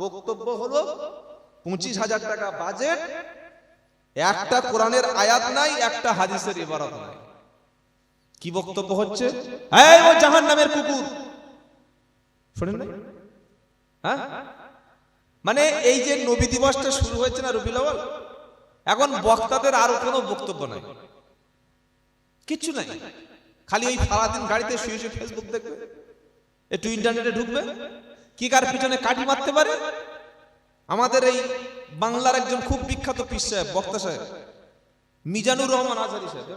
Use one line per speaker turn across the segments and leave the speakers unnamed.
বক্তব্য হলো পঁচিশ হাজার টাকা বাজেট একটা কোরআনের আয়াত নাই একটা হাদিসের ইবারত নাই। কি বক্তব্য হচ্ছে? এই ও জাহান নামের কুকুর। শোনেন নাই? হ্যাঁ? মানে এই যে নবী দিবসটা শুরু হয়েছে না রবিউল আউয়াল? এখন বক্তাদের আর কোনো বক্তব্য নাই। কিচ্ছু নাই। খালি ওই সারাদিন গাড়িতে শুয়ে শুয়ে ফেসবুক দেখবে। একটু ইন্টারনেটে ঢুকবে। কি কার পিছনে কাটি মারতে পারে? আমাদের এই বাংলার একজন খুব বিখ্যাত পীর সাহেব, বক্তা সাহেব, মিজানুর রহমান আজহারি সাহেব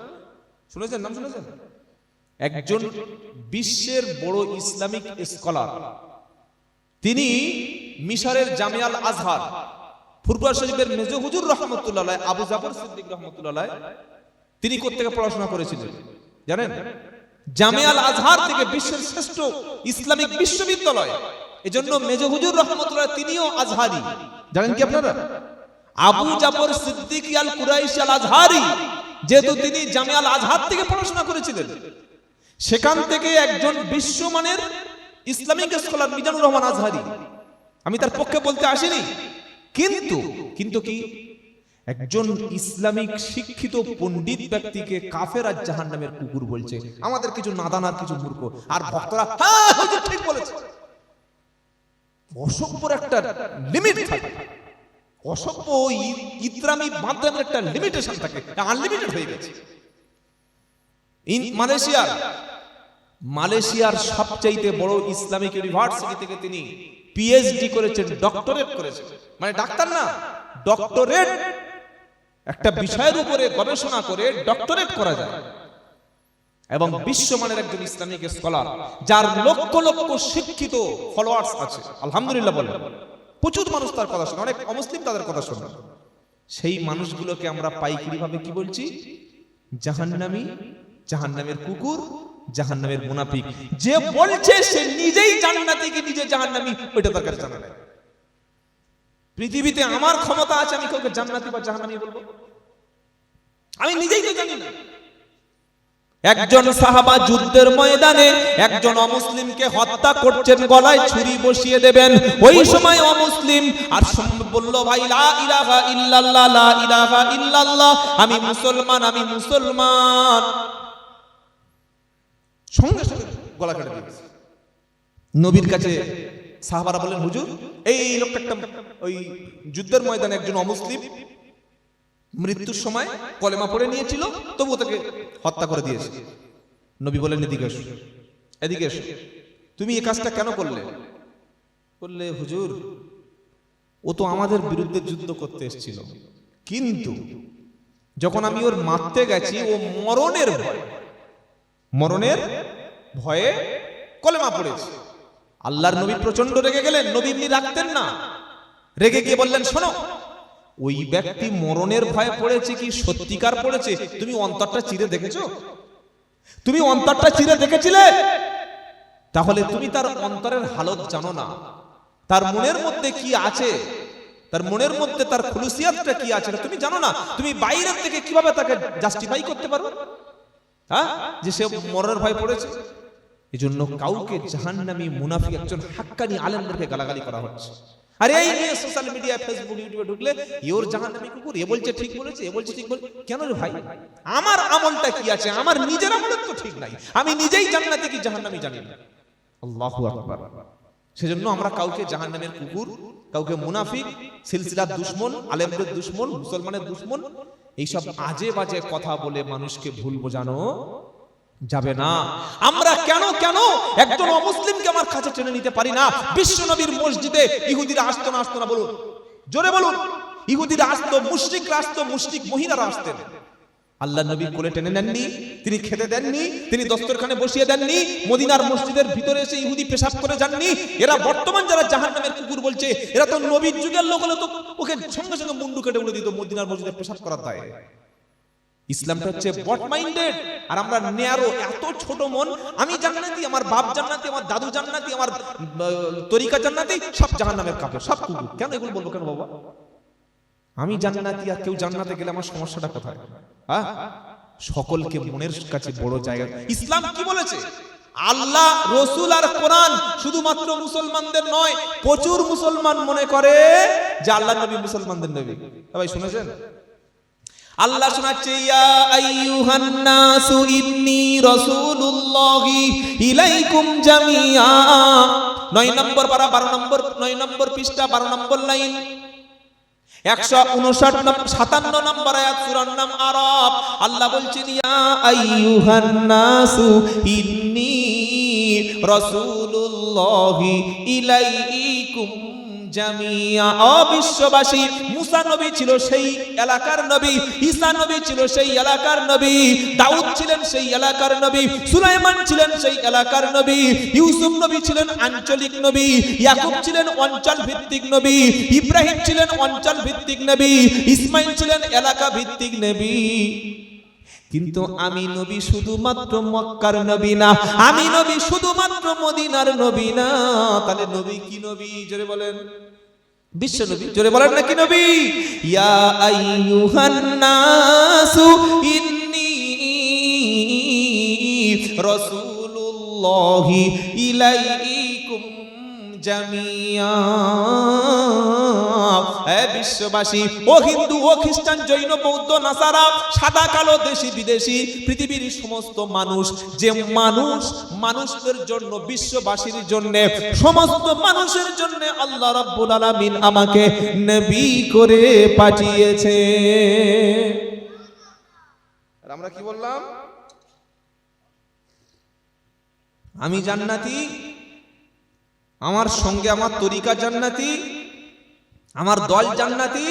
শুনেছেন? নাম শুনেছেন? একজন বিশ্বের বড় ইসলামিক স্কলার। তিনি মিশরের জামিয়াল আজহার, ফুরফুরা শরীফের মেজ হুজুর রহমতুল্লাহ, আবু জাফর সিদ্দিক রহমতুল্লাহ, তিনি কোথেকে পড়াশোনা করেছিলেন, জানেন? জামিয়াল আজহার থেকে বিশ্বের শ্রেষ্ঠ ইসলামিক বিশ্ববিদ্যালয় এজন্য মেজ হুজুর রহমতুল্লাহ তিনিও আজহারি। জানেন কি আপনারা? আবু জাফর সিদ্দিক আল কুরাইশ আল আজহারি যেহেতু তিনি জামিয়াল আজহার থেকে পড়াশোনা করেছিলেন সেখান থেকে একজন বিশ্বমানের ইসলামিক স্কলার মিজানুর রহমান আজহারি। আমি তার পক্ষে বলতে আসিনি। কিন্তু কিন্তু কি? একজন ইসলামিক শিক্ষিত পণ্ডিত ব্যক্তিকে কাফের আর জাহান নামের কুকুর বলছে আমাদের কিছু নাদান আর কিছু মূর্খ আর ভক্তরা হ্যাঁ ঠিক বলেছে। অসভ্যর একটা লিমিট থাকে। অসভ্য ইতরামি মাধ্যমের একটা লিমিটেশন থাকে। আনলিমিটেড হয়ে গেছে। ইন মালয়েশিয়ার মালয়েশিয়ার সবচাইতে বড় ইসলামিক ইউনিভার্সিটি থেকে তিনি পিএইচডি করেছেন ডক্টরেট করেছেন। মানে ডাক্তার না ডক্টরেট একটা বিষয়ের উপরে গবেষণা করে ডক্টরেট করা যায়। এবং বিশ্বমানের একজন ইসলামিক স্কলার, যার লক্ষ লক্ষ শিক্ষিত ফলোয়ার্স আছে। আলহামদুলিল্লাহ বলে। প্রচুর মানুষ তার কথা শোনে, অনেক অমুসলিম তাদের কথা শোনে। সেই মানুষগুলোকে আমরা পাইকারি ভাবে কি বলছি? জাহান্নামী, জাহান্নামের কুকুর, জাহান্নামের মুনাফিক। যে বলছে, সে নিজেই জান্নাতি কি নিজে জাহান্নামী, ওইটা তার কাছে জানা নেই। পৃথিবীতে আমার ক্ষমতা আছে, আমি কাউকে জান্নাতি বা জাহান্নামী বলব? আমি নিজেই তো জানি না। একজন সাহাবা যুদ্ধের ময়দানে একজন অমুসলিমকে হত্যা করছেন, গলায় ছুরি বসিয়ে দেবেন। ওই সময় অমুসলিম, আর বলল, ভাই ইলাহা ইল্লাল্লাহ, লা ইলাহা ইল্লাল্লাহ, আমি মুসলমান আমি মুসলমান। সঙ্গে সঙ্গে গলা কেটে নবীর কাছে সাহাবারা বললেন, হুজুর এই এই লোকটা একটা, ওই যুদ্ধের ময়দানে একজন অমুসলিম, মৃত্যুর সময় কলেমা পড়ে নিয়েছিল, তবু তাকে হত্যা করে দিয়েছে। নবী বলেন এদিকে এদিকে তুমি এই কাজটা কেন করলে? বললে, হুজুর, ও তো আমাদের বিরুদ্ধে যুদ্ধ করতে এসেছিল। কিন্তু যখন আমি ওর মারতে গেছি, ও মরণের ভয়, মরণের ভয়ে কলেমা পড়েছে। আল্লাহর নবী প্রচণ্ড রেগে গেলেন। নবী এমনি রাখতেন না। রেগে গিয়ে বললেন, শোনো ওই ব্যক্তি মরণের ভয়ে পড়েছে কি সত্যিকার পড়েছে? তুমি অন্তরটা চিরে দেখেছ? তুমি অন্তরটা চিরে দেখেছিলে? তাহলে তুমি তার অন্তরের হালত জানো না। তার মনের মধ্যে কি আছে? তার মনের মধ্যে তার খুলুসিয়াতটা কি আছে তুমি জানো না। তুমি বাইরের থেকে কীভাবে তাকে জাস্টিফাই করতে পারো হ্যাঁ? যে সে মরণের ভয় পড়েছে। এই জন্য কাউকে জাহান্নামী মুনাফি একজন হাক্কানি আলেমদেরকে গালাগালি করা হচ্ছে। আরে এই নিয়ে সোশ্যাল মিডিয়া ফেসবুক ইউটিউবে ঢুকলে ইওর জাহান্নামী কুকুর, এ বলছে ঠিক বলেছে, এ বলছে ঠিক বলে কেন রে ভাই? আমার আমলটা কি আছে? আমার নিজের আমলের তো ঠিক নাই। আমি নিজেই জান্নাতে কি জাহান্নামী জানি না। আল্লাহু আকবার। সেজন্য আমরা কাউকে জাহান্নামের কুকুর, কাউকে মুনাফিক, সিলসিলার দুশ্মন, আলেমদের দুশ্মন, মুসলমানের দুশ্মন, এইসব আজে বাজে কথা বলে মানুষকে ভুল বোঝানো যাবে না। আমরা কেন কেন একজন অমুসলিমকে আমার কাছে টেনে নিতে পারি না? বিশ্ব নবীর মসজিদে ইহুদিরা আসতো না আসতো না, বলুন। জোরে বলুন। ইহুদিরা আসতো, মুশরিকরা আসতো, মুশরিক মহিলারা আসতেন। আল্লাহ নবী কোলে টেনে নেননি, তিনি খেতে দেননি, তিনি দস্তরখানে বসিয়ে দেননি, মদিনার মসজিদের ভিতরে এসে ইহুদি পেশাব করে যাননি। এরা বর্তমান যারা জাহান্নামের কুকুর বলছে, এরা তো নবীর যুগের লোক হলে তো ওকে সঙ্গে সঙ্গে মুন্ডু কেটে উড়ে দিত মদিনার মসজিদে পেশাব করার দায়। ইসলামটা হচ্ছে বট মাইন্ডেড আর আমরা ন্যারো, এত ছোট মন। আমি জান্নাতি, আমার বাপ জান্নাতি, আমার দাদু জান্নাতি, আমার তরিকা জান্নাতি, সব জাহান্নামের কাপড়, সব কুকুর। কেন এগুলো বলব কেন বাবা? আমি জান্নাতি আর কেউ জান্নাতে গেলে আমার সমস্যাটা কোথায়? হ্যাঁ সকলকে মনের কাছে বড় জায়গা। ইসলাম কি বলেছে? আল্লাহ, রসুল আর কোরআন শুধুমাত্র মুসলমানদের নয়, প্রচুর মুসলমান মনে করে যে আল্লাহ নবী মুসলমানদের নবী। ভাই শুনেছেন? আল্লাহ শোনাচ্ছে, ইয়া আইয়ুহান নাসু ইন্নী রাসূলুল্লাহি ইলাইকুম জামিয়া 9 নম্বর পারা 12 নম্বর 9 নম্বর পৃষ্ঠা 12 নম্বর লাইন। একশো উনষাট সাতান্ন নম্বর আয়াত, সূরার নাম আরব আল্লাহ বলছেন, ইয়া আইয়ুহান নাসু ইন্নী রাসূলুল্লাহি ইলাইকুম জামিয়া। অবিশ্ববাসী, মুসা নবী ছিল সেই এলাকার নবী, ঈসা নবী ছিল সেই এলাকার নবী, দাউদ ছিলেন সেই এলাকার নবী, সুলাইমান ছিলেন সেই এলাকার নবী, ইউসুফ নবী ছিলেন আঞ্চলিক নবী, ইয়াকুব ছিলেন অঞ্চল ভিত্তিক নবী, ইব্রাহিম ছিলেন অঞ্চল ভিত্তিক নবী, ইসমাইল ছিলেন এলাকা ভিত্তিক নবী। কিন্তু আমি নবী শুধুমাত্র মক্কার নবী না, আমি নবী শুধুমাত্র মদিনার নবী না, তাহলে নবী কি নবী? জোরে বলেন। বিশ্ব নবী। জোরে বলেন না কি নবী? ইয়া আইয়ুহান নাসু ইন্নী রাসূলুল্লাহি ইলাইকুম জামিয়া। বিশ্ববাসী, ও হিন্দু, ও খ্রিস্টান, জৈন, বৌদ্ধ, নাসারা, সাদা, কালো, দেশি, বিদেশি, পৃথিবীর সমস্ত মানুষ, যে মানুষ, মানুষদের জন্য, বিশ্ববাসীর জন্য, সমস্ত মানুষের জন্য আল্লাহ রাব্বুল আলামিন আমাকে নবী করে পাঠিয়েছে। আমরা কি বললাম? আমি জান্নাতি আমার সঙ্গে আমার তরিকা জান্নাতি, আমার দল জান্নাতি,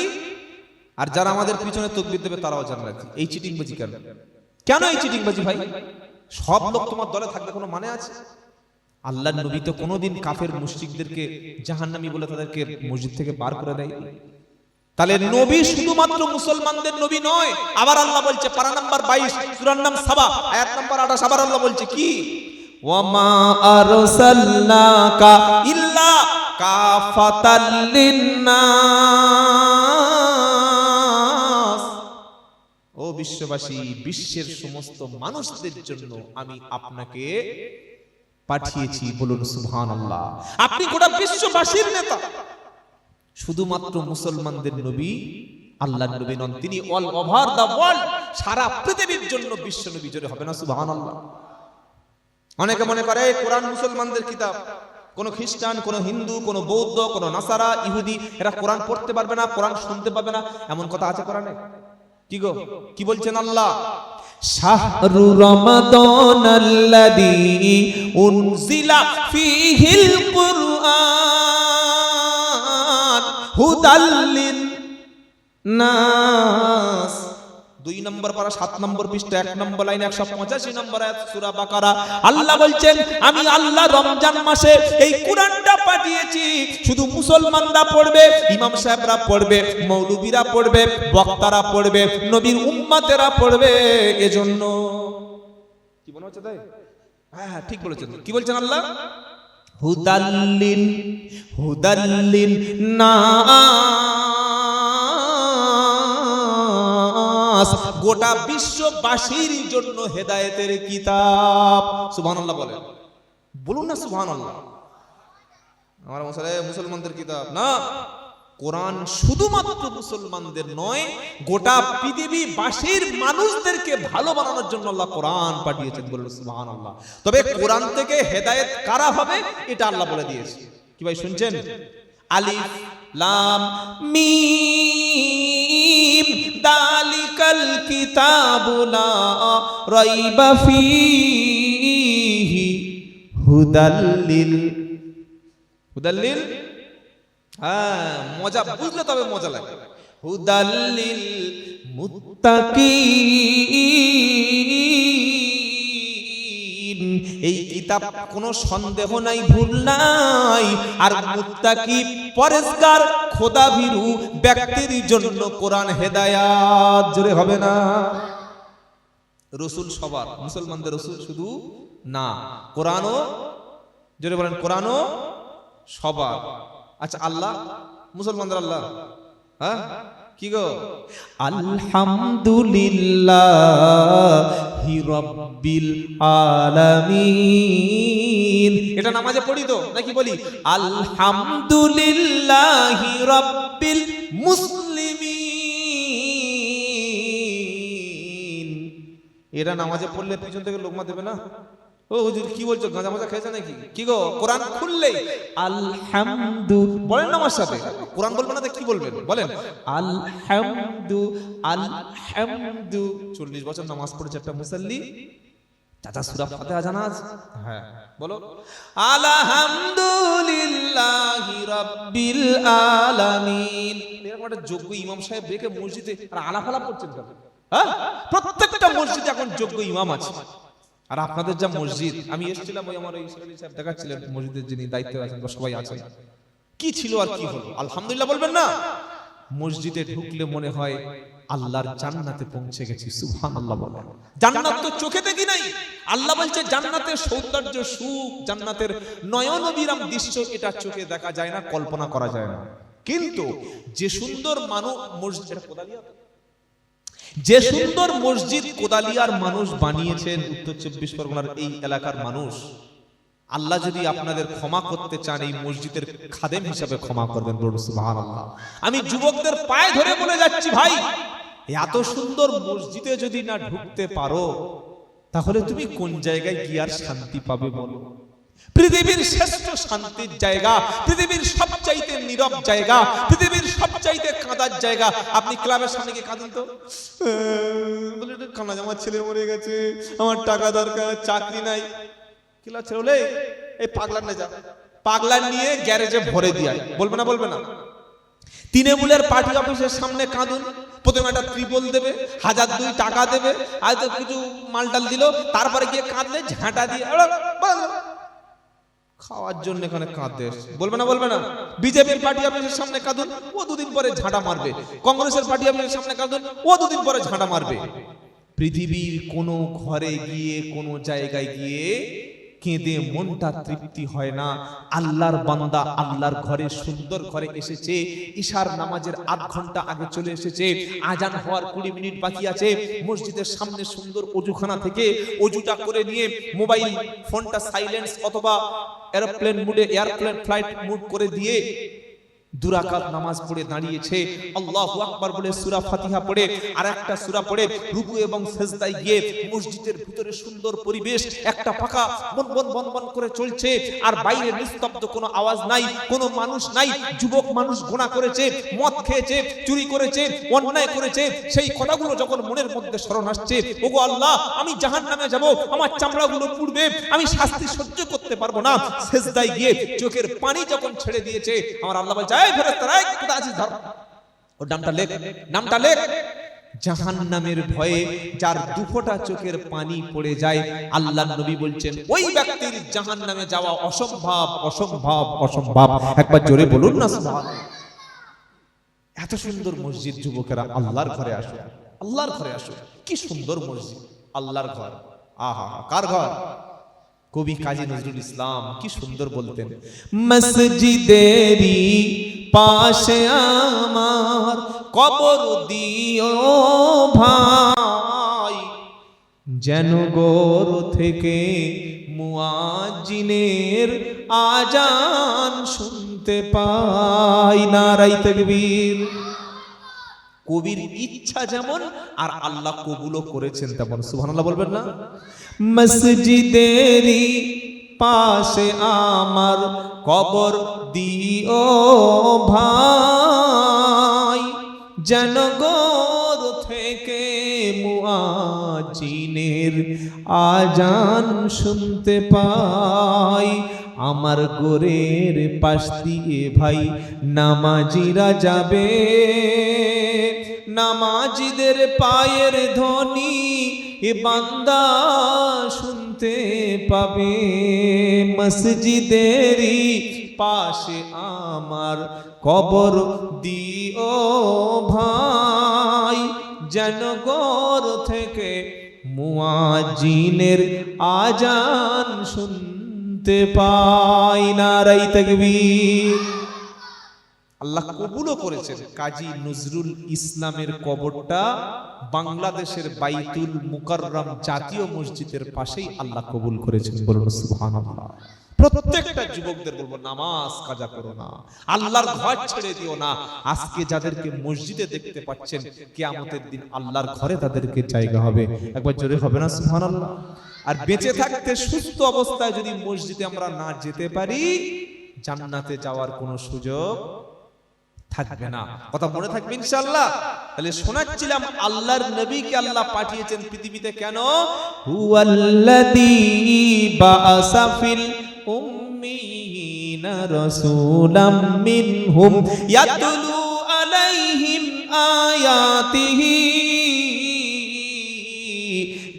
আর যারা আমাদের পিছনে তকবির দেবে তারাও জান্নাতি। এই চিটিংবাজি কেন? কেন এই চিটিংবাজি ভাই? সব লোক তোমার দলে থাকবে কোনো মানে আছে? আল্লাহ নবী তো কোনোদিন কাফের মুশরিকদেরকে জাহান্নামী বলে তাদেরকে মসজিদ থেকে বার করে দেয় তাহলে নবী শুধুমাত্র মুসলমানদের নবী নয়, আবার আল্লাহ বলছে, পারা নাম্বার বাইশ, সুরার নাম সাবা, আয়াত নাম্বার আঠাশ, আবার আল্লাহ বলছে কি? ইল্লা বিশ্ববাসী, বিশ্বের সমস্ত মানুষদের জন্য আমি আপনাকে পাঠিয়েছি, বলুন সুবহানাল্লাহ। আপনি গোটা বিশ্ববাসীর নেতা। শুধুমাত্র মুসলমানদের নবী আল্লাহ নবী নন, তিনি অল ওভার দা ওয়ার্ল্ড সারা পৃথিবীর জন্য বিশ্ব নবী জোরে হবে না সুবহানাল্লাহ। অনেকে মনে করে কোরআন মুসলমানদের কিতাব। কোন খ্রিস্টান, কোন হিন্দু, কোন বৌদ্ধ, কোন নাসারা, ইহুদি, এরা কোরআন পড়তে পারবে না, কোরআন শুনতে পাবে না। এমন কথা আছে কোরআনে? কি গো? কি বলছেন আল্লাহ? শাহরু রমাদান আল্লাযী উনজিলা ফীহিল কুরআন হুদাল্লিন নাস দুই নম্বর পারা, সাত নম্বর পৃষ্ঠা, এক নম্বর লাইন, একশো পঁচাশি নম্বর সুরা বাকারা। আল্লাহ বলছেন, আমি আল্লাহ রমজান মাসে এই কোরআনটা পাঠিয়েছি। শুধু মুসলমানরা পড়বে, ইমাম সাহেবরা পড়বে, মৌলবীরা পড়বে, বক্তারা পড়বে, নবীর উম্মাতেরা পড়বে। এজন্য কি মনে হচ্ছে তাই? হ্যাঁ হ্যাঁ ঠিক বলেছেন। কি বলছেন আল্লাহ? হুদাল্লিন হুদাল্লিন নাস গোটা বিশ্ববাসীর জন্য হেদায়েতের কিতাব। সুবহানাল্লাহ বলেন। বলুন না সুবহানাল্লাহ। আমার মশালে মুসলমানদের কিতাব না। কোরআন শুধুমাত্র মুসলমানদের নয়, গোটা পৃথিবী বাসীর মানুষদেরকে ভালো বানানোর জন্য আল্লাহ কোরআন পাঠিয়েছেন বলুন সুবহানাল্লাহ। তবে কোরআন থেকে হেদায়েত কারা হবে, এটা আল্লাহ বলে দিয়েছে। কি ভাই শুনছেন? আলিফ, লাম মিম দালিকাল কিতাবু লা রাইবা ফীহি হুদাল্লিল হুদাল্লিল হ্যাঁ মজা, বুঝলে তবে মজা লাগে। হুদাল্লিল মুত্তাকিন। এই কিতাব কোনো সন্দেহ নাই, ভুল নাই। আর মুত্তাকি পরেশগার খোদা ভীরু ব্যক্তির জন্য কোরআন হেদায়াত। জোরে হবে না? রসুল সবার, মুসলমানদের রসুল শুধু না, কোরআনও, জোরে বলেন, কোরআনও সবার। আচ্ছা আল্লাহ, মুসলমানদের আল্লাহ হ্যাঁ? কি গো?
আলহামদুলিল্লাহ রব্বিল আলামিন।
এটা নামাজে পড়ি তো নাকি বলি?
আলহামদুলিল্লাহ রব্বিল মুসলিমিন।
এটা নামাজে পড়লে পিছন থেকে লোকমা দেবে না? ও হুজুর কি বলছো? গাঁজা মাজা খেয়েছে নাকি? কি গো কোরআন খুললেই
আলহামদু
বলেন আমার সাথে। কোরআন বলবেন না কি বলবেন? বলেন।
আলহামদু আলহামদু
চল্লিশ বছর নামাজ পড়েছে একটা মুসাল্লি। চাচা সুরা ফাতেহা জানা আছে হ্যাঁ। বলো। আলহামদুলিল্লাহি রাব্বিল আলামিন। এরকম একটা যোগ্য ইমাম সাহেব দেখে মসজিদে আর আলাফালা পড়ছেন কেন? হ্যাঁ? প্রত্যেকটা মসজিদে এখন যোগ্য ইমাম আছে। আর আপনাদের যা মসজিদ আমি এসেছিলাম ওই আমার ওই সাহেব দেখাচ্ছিলেন মসজিদের যিনি দায়িত্বে আছেন বা সবাই আছেন। কি ছিল আর কি হলো? আলহামদুলিল্লাহ বলবেন না। মসজিদে ঢুকলে মনে হয় আল্লাহর জান্নাতে পৌঁছে গেছি সুবহানাল্লাহ বলে জান্নাত তো চোখে দেখি নাই। আল্লাহ বলছে জান্নাতের সৌন্দর্য সুখ জান্নাতের নয়ন বিরাম দৃশ্য এটা চোখে দেখা যায় না কল্পনা করা যায় না। কিন্তু যে সুন্দর মানুষ মসজিদ? যে সুন্দর মসজিদ কোদালিয়ার মানুষ বানিয়েছেন উত্তর চব্বিশ পরগনার এই এলাকার মানুষ আল্লাহ যদি আপনাদের ক্ষমা করতে চান এই মসজিদের খাদেম হিসাবে ক্ষমা করবেন আমি যুবকদের পায়ে ধরে বলে যাচ্ছি ভাই এত সুন্দর মসজিদে যদি না ঢুকতে পারো, তাহলে তুমি কোন জায়গায় গিয়ে আর শান্তি পাবে বলো? পৃথিবীর শ্রেষ্ঠ শান্তির জায়গা, পৃথিবীর সবচাইতে নীরব জায়গা, পৃথিবীর সবচাইতে কাঁদার জায়গা। আপনি ক্লাবের সামনে গিয়ে কাঁদেন তো। বলে কানা আমার ছেলে মরে গেছে, আমার টাকা দরকার, চাকরি নাই। কিলা ছেলে এই পাগলার নিয়ে যা। পাগলার নিয়ে গ্যারেজে ভরে দিয়ে বলবে না বলবে না। তৃণমূলের পার্টি অফিসের সামনে কাঁদুন। প্রথমে একটা ত্রিপল দেবে, হাজার দুই টাকা দেবে, আর কিছু মালটাল দিল, তারপরে গিয়ে কাঁদলে, ঝাঁটা দিয়ে খাওয়ার জন্য এখানে কাঁদতে বলবে না বলবে না। বিজেপির পার্টি অফিসের সামনে কাঁদুন, ও দুদিন পরে ঝাঁটা মারবে। কংগ্রেসের পার্টি অফিসের সামনে কাঁদুন, ও দুদিন পরে ঝাঁটা মারবে। পৃথিবীর কোনো ঘরে গিয়ে, কোনো জায়গায় গিয়ে কেঁদে মনটা তৃপ্তি হয় না। আল্লাহর বান্দা আল্লাহর ঘরে সুন্দর ঘরে এসেছে। ঈশার নামাজের আধ ঘণ্টা আগে চলে এসেছে। আজান হওয়ার কুড়ি মিনিট বাকি আছে। মসজিদের সামনে সুন্দর অজুখানা থেকে অজুটা করে নিয়ে মোবাইল ফোনটা সাইলেন্স অথবা এরোপ্লেন মুডে এয়ারপ্লেন ফ্লাইট মুড করে দিয়ে দুরাকাত নামাজ পড়ে দাঁড়িয়েছে। আল্লাহু আকবার বলে সূরা ফাতিহা পড়ে আর একটা সূরা পড়ে, রুকু এবং সেজদায় গিয়ে মসজিদের ভিতরে সুন্দর পরিবেশ, একটা পাকা বন বন বন বন করে চলছে, আর বাইরে নিস্তব্ধ কোনো আওয়াজ নাই, কোনো মানুষ নাই, যুবক মানুষ গোনা করেছে, মদ খেয়েছে, চুরি করেছে, অন্যায় করেছে, সেই কথাগুলো যখন মনের মধ্যে স্মরণ আসছে, ওগো আল্লাহ, আমি জাহান্নামে যাব, আমার চামড়াগুলো পুড়বে, আমি শাস্তি সহ্য করতে পারব না। সেজদায় গিয়ে চোখের পানি যখন ছেড়ে দিয়েছে, আমার আল্লাহ বলছে এই ফেরেশতারা এই আছিস ধর। ওর নামটা লেখ নামটা লেখ। জাহান্নামের ভয়ে যার দুফোটা চোখের পানি পড়ে যায় আল্লাহ নবী বলছেন, ওই ব্যক্তির জাহান্নামে যাওয়া অসম্ভব অসম্ভব অসম্ভব। একবার জোরে বলুন না এত সুন্দর মসজিদ, যুবকেরা, আল্লাহর ঘরে আসো আল্লাহর ঘরে আসো কি সুন্দর মসজিদ। আল্লাহর ঘর। আহা, কার ঘর? কবি কাজী নজরুল ইসলাম, কি সুন্দর বলতেন।
মসজিদেরি পাশে আমার কবর দিও ভাই। যেন গোর থেকে মুয়াজিনের আজান শুনতে পাই নারাই তকবীর।
কবির ইচ্ছা যেমন, আর আল্লাহ কবুলও করেছেন তেমন। সুবহানাল্লাহ বলবেন না?
মসজিদেরি পাশে আমার কবর দিও ভাই। যেন গোর থেকে মুআজিনের আজান শুনতে পাই। আমার গোরের পাশ দিয়ে ভাই নামাজিরা যাবে। নামাজিদের পায়ের ধ্বনি এ বান্দা শুনতে পাবে। মসজিদেরই পাশে আমার কবর, দিও ভাই। যেন থেকে মুয়াজিনের আজান শুনতে পাই। নারাই তকবীর।
আল্লাহ কবুলও করেছেন। কাজী নজরুল ইসলামের কবরটা বাংলাদেশের বাইতুল মুকাররম জাতীয় মসজিদের পাশেই আল্লাহ কবুল করেছেন বলুন সুবহানাল্লাহ। প্রত্যেকটা যুবকদের বলব, নামাজ কাজা করো না। আল্লাহর ঘর ছেড়ে দিও না। আজকে যাদেরকে মসজিদে দেখতে পাচ্ছেন, কিয়ামতের দিন আল্লাহর ঘরে তাদেরকে জায়গা হবে। একবার জোরে হবে না সুবহানাল্লাহ? আর বেঁচে থাকতে সুস্থ অবস্থায় যদি মসজিদে আমরা না যেতে পারি, জান্নাতে যাওয়ার কোনো সুযোগ থাকবে না। কথা মনে থাকবে ইনশাআল্লাহ। তাহলে শোনাচ্ছিলাম আল্লাহর নবীকে আল্লাহ পাঠিয়েছেন পৃথিবীতে কেন?
হুয়াল্লাযী বাআসা ফিল উম্মিয়িনা রাসূলাম মিনহুম ইয়াতলু আলাইহিম আয়াতিহি।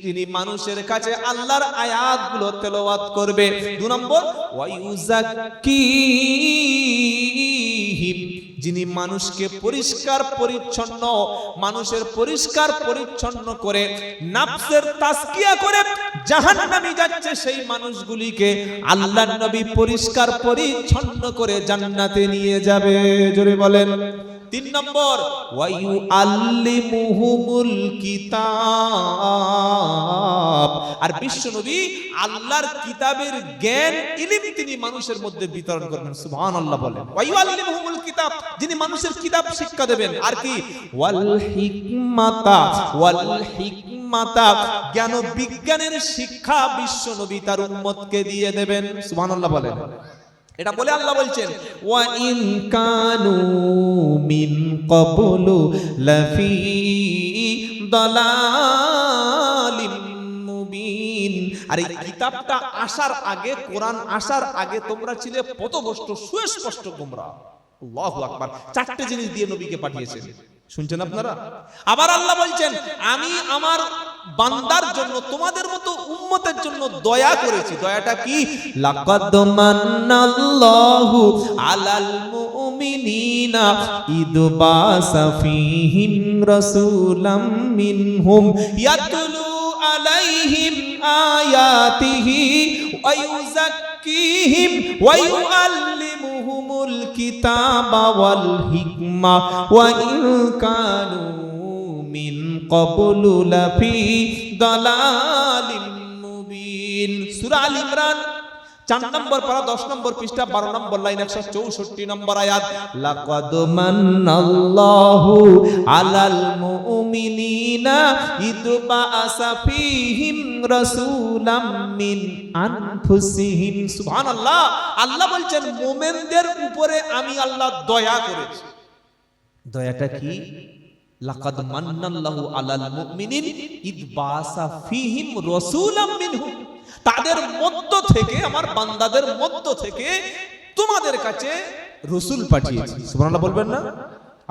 যিনি মানুষের কাছে আল্লাহর আয়াতগুলো তেলাওয়াত করবে। দু নম্বর ওয়ায়ুজাক্কিহিম যিনি মানুষকে পরিষ্কার পরিচ্ছন্ন, মানুষের পরিষ্কার পরিচ্ছন্ন করে নাফসের তাসকিয়া করে জাহান্নামে যাচ্ছে সেই মানুষগুলিকে আল্লাহর নবী পরিষ্কার পরিচ্ছন্ন করে জান্নাতে নিয়ে যাবে। জোরে বলেন। তিন নম্বর ওয়ায়ু আল্লিমুহুমুল কিতাব। আর বিশ্ব নবী আল্লাহর কিতাবের জ্ঞান, ইলিম তিনি মানুষের মধ্যে বিতরণ করবেন, সুবহানাল্লাহ বলেন। ওয়ায়ু আল্লিমুহুমুল কিতাব, যিনি মানুষের কিতাব শিক্ষা দেবেন, আর কি? ওয়াল হিকমাতা ওয়াল হিকমাতা জ্ঞান বিজ্ঞানের শিক্ষা বিশ্ব নবী তার উম্মতকে দিয়ে দেবেন, সুবহানাল্লাহ বলেন। এটা বলে আল্লাহ বলছেন,
ওয়া ইন কানু মিন ক্বাবলু লাফি দালালিম মুবিন।
আর এই কিতাবটা আসার আগে, কোরআন আসার আগে তোমরা ছিলে পথভ্রষ্ট, সুস্পষ্ট গোমরা। আল্লাহু আকবার। চারটে জিনিস দিয়ে নবীকে পাঠিয়েছেন। শুনছেন আপনারা? আবার আল্লাহ বলছেন, আমি আমার বান্দার জন্য, তোমাদের মতো উম্মতের জন্য দয়া করেছি। দয়াটা কি?
লাকাদ মান্নাল্লাহু আলাল মুমিনিনা ইদ বাসা ফীহিম রাসূলাম মিনহুম
ইয়াতলু আলাইহিম আয়াতিহি ওয়া ইউযাক্কিহিম ويعلمهم الكتاب
والحكمة وإن كانوا من قبل لفي ضلال مبين سورة দালালিম
চার নম্বর পারা দশ নম্বর পৃষ্ঠা বারো নম্বর লাইন একশো চৌষট্টি নম্বর আয়াত।
লাকাদ মান্নাল্লাহু আলাল মুমিনিনা ইদ বাআসা ফীহিম রাসূলাম মিন আনফুসিহিম।
সুবহানাল্লাহ। আল্লাহ বলছেন মোমেনদের উপরে আমি আল্লাহ দয়া করেছি। দয়াটা কি? লাকাদ মান্নাল্লাহু আলাল মুমিনিন ইদ বাসা ফীহিম রাসূলাম মিনহুম তাদের মধ্য থেকে, আমার বান্দাদের মধ্য থেকে তোমাদের কাছে রসুল পাঠিয়েছি। সুবহানাল্লাহ বলবেন না?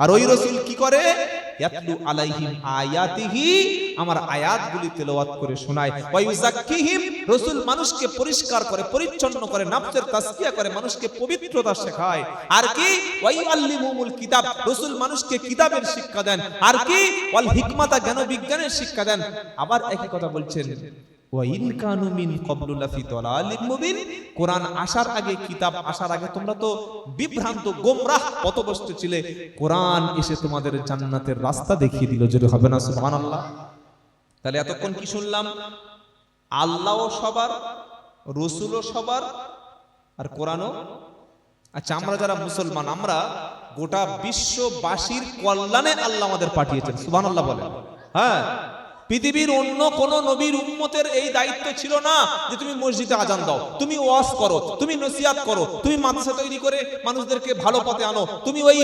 আর ওই রসুল কি করে? ইয়াতলু আলাইহিম আয়াতিহি, আমার আয়াতগুলি তেলাওয়াত করে শোনায়। ওয়া ইউযাক্কিহিম মানুষকে পরিষ্কার করে, পরিচ্ছন্ন করে, নাফসের তাসকিয়া করে, মানুষকে পবিত্রতা শেখায়। আর কি? ওয়া ইউআল্লিমুহুমুল কিতাব, রসুল মানুষকে কিতাবের শিক্ষা দেন। আর কি? ওয়াল হিকমাতা জ্ঞান বিজ্ঞানের শিক্ষা দেন। আবার একই কথা বলছেন। ওয়াইন কানু মিন ক্বাবলু লাফি দালালিম মুবিন। কোরআন আসার আগে, কিতাব আসার আগে তোমরা তো বিভ্রান্ত, গোমরাহ পথভ্রষ্ট ছিলে। কোরআন এসে তোমাদের জান্নাতের রাস্তা দেখিয়ে দিল, যদি হবে না, সুবহানাল্লাহ। তাহলে এতক্ষণ কি শুনলাম? আল্লাহও সবার, রসুলও সবার, আর কোরআনও? আচ্ছা আমরা যারা মুসলমান, আমরা গোটা বিশ্ববাসীর কল্যাণে আল্লাহ আমাদের পাঠিয়েছেন, সুবহানাল্লাহ বলেন। হ্যাঁ? পৃথিবীর অন্য কোন নবীর উম্মতের এই দায়িত্ব ছিল না যে তুমি মসজিদে আজান দাও, তুমি ওয়াজ করো, তুমি নসিয়াত করো, তুমি মাদ্রাসা তৈরি করে মানুষদেরকে ভালো পথে আনো, তুমি ওই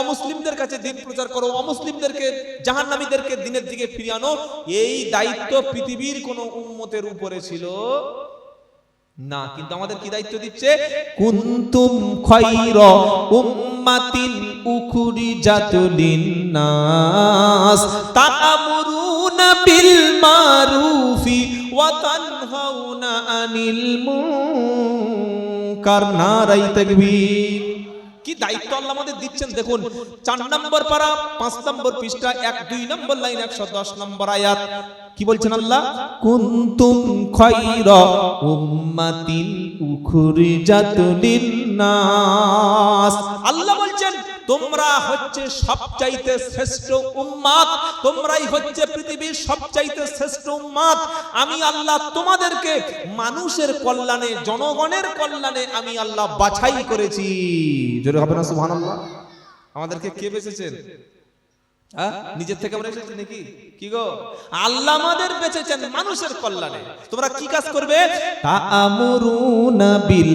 অমুসলিমদের কাছে দিন প্রচার করো, অমুসলিমদেরকে, জাহান্নামীদেরকে দিনের দিকে ফিরিয়ে আনো, এই দায়িত্ব পৃথিবীর কোন উম্মতের উপরে ছিল না। কিন্তু আমাদের কি দায়িত্ব দিচ্ছে?
কুনতুম খায়রা উম্মাতিন উখরিজাত লিন্নাস। তা'মুরুনা বিল ওয়া তানহাউনা আনিল মুনকার, নারাই তাকবীর।
কি দায়িত্ব আল্লাহ আমাদের দিচ্ছেন দেখুন, চার নম্বর পারা, পাঁচ নম্বর পৃষ্ঠা, এক, দুই নম্বর লাইন, একশো দশ নম্বর আয়াত। কি বলছেন আল্লাহ?
কুনতুম খায়রা উম্মাতিন উখরিজাত লিন-নাস।
আল্লাহ বলছেন তোমরা হচ্ছে সবচাইতে শ্রেষ্ঠ উম্মাত তোমরাই হচ্ছে পৃথিবীর সবচাইতে শ্রেষ্ঠ উম্মাত আমি আল্লাহ তোমাদেরকে মানুষের কল্যাণে, জনগণের কল্যাণে আমি আল্লাহ বাছাই করেছি। জোরে হবে না, সুবহানাল্লাহ? আমাদেরকে কে বেঁচেছেন? নিজের থেকে আমরা এসেছি নাকি? কি গো? আল্লাহ আমাদের বেঁচেছেন মানুষের কল্যাণে। তোমরা কি কাজ করবে?
তা'আমুরুনা বিল